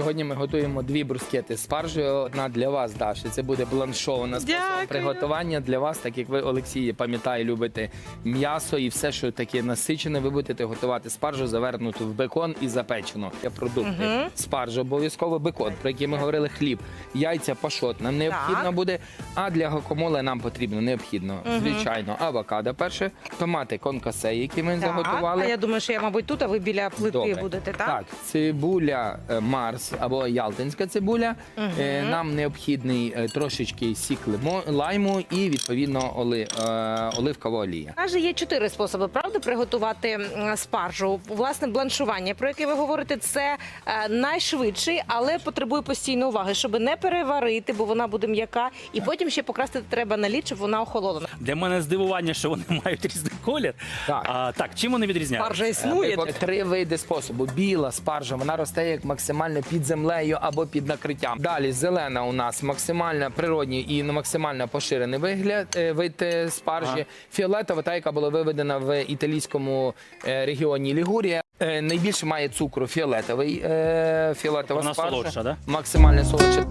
Сьогодні ми готуємо дві брускети з спаржею. Одна для вас, Даша. Це буде бланшована Дякую. приготування для вас, так як ви, Олексій, пам'ятаю, любите м'ясо і все, що таке насичене, ви будете готувати спаржу, завернуту в бекон і запечену. Є продукти. Спаржа, обов'язково бекон, про який ми говорили, хліб, яйця, пашот. Нам необхідно Так. буде. А для гокомоле нам потрібно необхідно, звичайно, авокадо перше, томати конкасе, які ми заготували. А я думаю, що я, мабуть, тут, а ви біля плити Добре. будете, так? Так, цибуля е, Марс або Ялтинська цибуля. Е, Нам необхідний е, трошечки сік лимо- лайму і відповідно оли, е, оливкова олія. Каже, є чотири способи, правда, приготувати спаржу. Власне, бланшування, про яке ви говорите, це е, найшвидший, але потребує постійної уваги, щоб не переварити, бо вона буде м'яка, і потім ще покрасти треба на лід, щоб вона охолола. Для мене здивування, що вони мають різний колір. Так. А, так, чим вони відрізняються? Спаржа Е, існує. Три види способу. Біла спаржа, вона росте як максимально під землею або під накриттям. Далі зелена у нас максимально природній і максимально поширений вигляд е, вид спаржі. Ага. Фіолетова, та яка була виведена в італійському е, регіоні Лігурія. Е, Найбільше має цукру фіолетовий. е, Фіолетова спаржа. солодша, да? Максимально солодша.